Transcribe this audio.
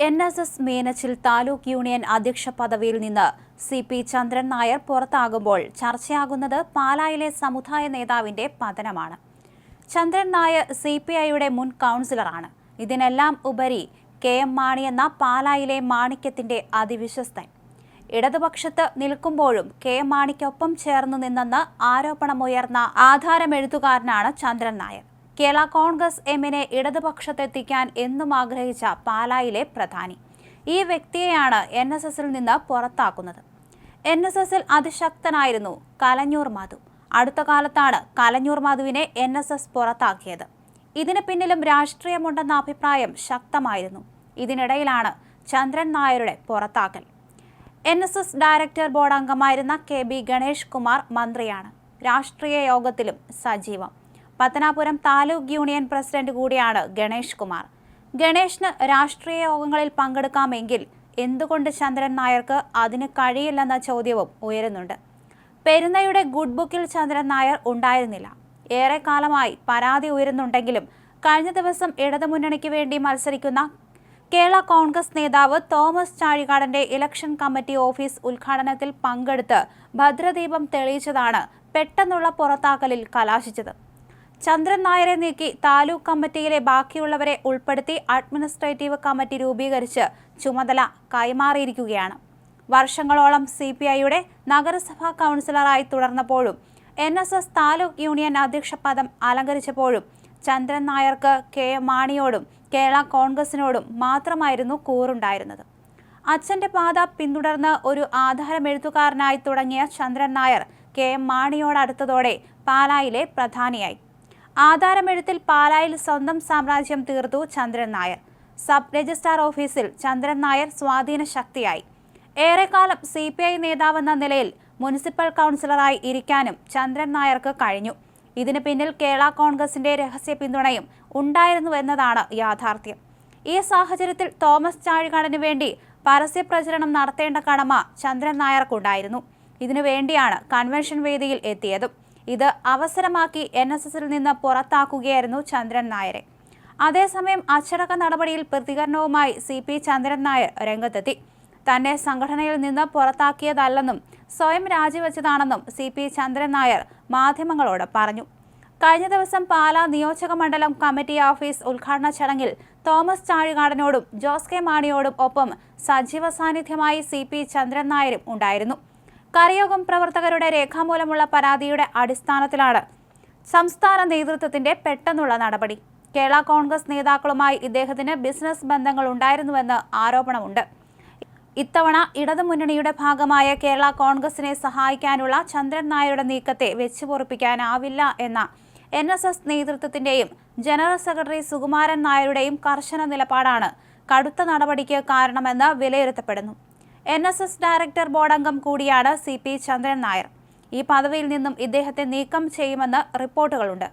N S S Meenachil taluk union അധ്യക്ഷ പദവിയിൽ നിന്ന് സി പി ചന്ദ്രൻ നായർ പുറത്താകുമ്പോൾ ചർച്ചയാകുന്നത് പാലായിലെ സമുദായ നേതാവിന്റെ പതനമാണ്. ചന്ദ്രൻ നായർ സി പി ഐയുടെ മുൻ കൗൺസിലറാണ്. ഇതിനെല്ലാം ഉപരി കെ എം മാണി എന്ന പാലായിലെ മാണിക്യത്തിന്റെ അതിവിശ്വസ്തൻ. ഇടതുപക്ഷത്ത് നിൽക്കുമ്പോഴും കെ എം മാണിക്കൊപ്പം ചേർന്നു നിന്നെന്ന് ആരോപണമുയർന്ന ആധാരമെഴുത്തുകാരനാണ് ചന്ദ്രൻ നായർ. കേരള കോൺഗ്രസ് എമ്മിനെ ഇടതുപക്ഷത്തെത്തിക്കാൻ എന്നും ആഗ്രഹിച്ച പാലായിലെ പ്രധാനി. ഈ വ്യക്തിയെയാണ് എൻ എസ് എസിൽ നിന്ന് പുറത്താക്കുന്നത്. എൻ എസ് എസിൽ അതിശക്തനായിരുന്നു കലഞ്ഞൂർ മാധു. അടുത്ത കാലത്താണ് കലഞ്ഞൂർ മാധുവിനെ എൻ എസ് എസ് പുറത്താക്കിയത്. ഇതിന് പിന്നിലും രാഷ്ട്രീയമുണ്ടെന്ന അഭിപ്രായം ശക്തമായിരുന്നു. ഇതിനിടയിലാണ് ചന്ദ്രൻ നായരുടെ പുറത്താക്കൽ. N S S director board അംഗമായിരുന്ന കെ ബി ഗണേഷ് കുമാർ മന്ത്രിയാണ്. രാഷ്ട്രീയ യോഗത്തിലും സജീവം. പത്തനാപുരം താലൂക്ക് യൂണിയൻ പ്രസിഡന്റ് കൂടിയാണ് ഗണേഷ് കുമാർ. ഗണേഷിന് രാഷ്ട്രീയ യോഗങ്ങളിൽ പങ്കെടുക്കാമെങ്കിൽ എന്തുകൊണ്ട് ചന്ദ്രൻ നായർക്ക് അതിന് കഴിയില്ലെന്ന ചോദ്യവും ഉയരുന്നുണ്ട്. പെരുന്നയുടെ ഗുഡ് ബുക്കിൽ ചന്ദ്രൻ നായർ ഉണ്ടായിരുന്നില്ല. ഏറെക്കാലമായി പരാതി ഉയരുന്നുണ്ടെങ്കിലും കഴിഞ്ഞ ദിവസം ഇടതുമുന്നണിക്ക് വേണ്ടി മത്സരിക്കുന്ന കേരള കോൺഗ്രസ് നേതാവ് തോമസ് ചാഴികാടന്റെ ഇലക്ഷൻ കമ്മിറ്റി ഓഫീസ് ഉദ്ഘാടനത്തിൽ പങ്കെടുത്ത് ഭദ്രദീപം തെളിയിച്ചതാണ് പെട്ടെന്നുള്ള പുറത്താക്കലിൽ കലാശിച്ചത്. ചന്ദ്രൻ നായരെ നീക്കി താലൂക്ക് കമ്മിറ്റിയിലെ ബാക്കിയുള്ളവരെ ഉൾപ്പെടുത്തി അഡ്മിനിസ്ട്രേറ്റീവ് കമ്മിറ്റി രൂപീകരിച്ച് ചുമതല കൈമാറിയിരിക്കുകയാണ്. വർഷങ്ങളോളം സി പി ഐയുടെ നഗരസഭാ കൗൺസിലറായി തുടർന്നപ്പോഴും N S S taluk union അധ്യക്ഷ പദം അലങ്കരിച്ചപ്പോഴും ചന്ദ്രൻ നായർക്ക് കെ എം മാണിയോടും കേരള കോൺഗ്രസിനോടും മാത്രമായിരുന്നു കൂറുണ്ടായിരുന്നത്. അച്ഛന്റെ പാത പിന്തുടർന്ന് ഒരു ആധാരമെഴുത്തുകാരനായി തുടങ്ങിയ ചന്ദ്രൻ നായർ കെ എം മാണിയോടടുത്തതോടെ പാലായിലെ പ്രധാനിയായി. ആധാരമെഴുത്തിൽ പാലായിൽ സ്വന്തം സാമ്രാജ്യം തീർത്തു ചന്ദ്രൻ നായർ. സബ് രജിസ്ട്രാർ ഓഫീസിൽ ചന്ദ്രൻ നായർ സ്വാധീന ശക്തിയായി. ഏറെക്കാലം സി പി ഐ നേതാവെന്ന നിലയിൽ മുനിസിപ്പൽ കൗൺസിലറായി ഇരിക്കാനും ചന്ദ്രൻ നായർക്ക് കഴിഞ്ഞു. ഇതിന് പിന്നിൽ കേരള കോൺഗ്രസിന്റെ രഹസ്യ പിന്തുണയും ഉണ്ടായിരുന്നുവെന്നതാണ് യാഥാർത്ഥ്യം. ഈ സാഹചര്യത്തിൽ തോമസ് ചാഴികാടന് വേണ്ടി പരസ്യ പ്രചരണം നടത്തേണ്ട കടമ ചന്ദ്രൻ നായർക്കുണ്ടായിരുന്നു. ഇതിനു വേണ്ടിയാണ് കൺവെൻഷൻ വേദിയിൽ എത്തിയതും. ഇത് അവസരമാക്കി എൻ എസ് എസിൽ നിന്ന് പുറത്താക്കുകയായിരുന്നു ചന്ദ്രൻ നായരെ. അതേസമയം അച്ചടക്ക നടപടിയിൽ പ്രതികരണവുമായി സി പി ചന്ദ്രൻ നായർ രംഗത്തെത്തി. തന്നെ സംഘടനയിൽ നിന്ന് പുറത്താക്കിയതല്ലെന്നും സ്വയം രാജിവെച്ചതാണെന്നും സി പി ചന്ദ്രൻ നായർ മാധ്യമങ്ങളോട് പറഞ്ഞു. കഴിഞ്ഞ ദിവസം പാലാ നിയോജക മണ്ഡലം കമ്മിറ്റി ഓഫീസ് ഉദ്ഘാടന ചടങ്ങിൽ തോമസ് ചാഴികാടനോടും ജോസ് കെ മാണിയോടും ഒപ്പം സജീവ സാന്നിധ്യമായി സി പി ചന്ദ്രൻ നായരും ഉണ്ടായിരുന്നു. കരയോഗം പ്രവർത്തകരുടെ രേഖാമൂലമുള്ള പരാതിയുടെ അടിസ്ഥാനത്തിലാണ് സംസ്ഥാന നേതൃത്വത്തിന്റെ പെട്ടെന്നുള്ള നടപടി. കേരള കോൺഗ്രസ് നേതാക്കളുമായി ഇദ്ദേഹത്തിന് ബിസിനസ് ബന്ധങ്ങൾ ഉണ്ടായിരുന്നുവെന്ന് ആരോപണമുണ്ട്. ഇത്തവണ ഇടതുമുന്നണിയുടെ ഭാഗമായ കേരള കോൺഗ്രസിനെ സഹായിക്കാനുള്ള ചന്ദ്രൻ നായരുടെ നീക്കത്തെ വെച്ചുപൊറിപ്പിക്കാനാവില്ല എന്ന എൻ എസ് എസ് നേതൃത്വത്തിന്റെയും ജനറൽ സെക്രട്ടറി സുകുമാരൻ നായരുടെയും കർശന നിലപാടാണ് കടുത്ത നടപടിക്ക് കാരണമെന്ന് വിലയിരുത്തപ്പെടുന്നു. N S S director board അംഗം കൂടിയാണ് സി പി ചന്ദ്രൻ നായർ. ഈ പദവിയിൽ നിന്നും ഇദ്ദേഹത്തെ നീക്കം ചെയ്യുമെന്ന് റിപ്പോർട്ടുകളുണ്ട്.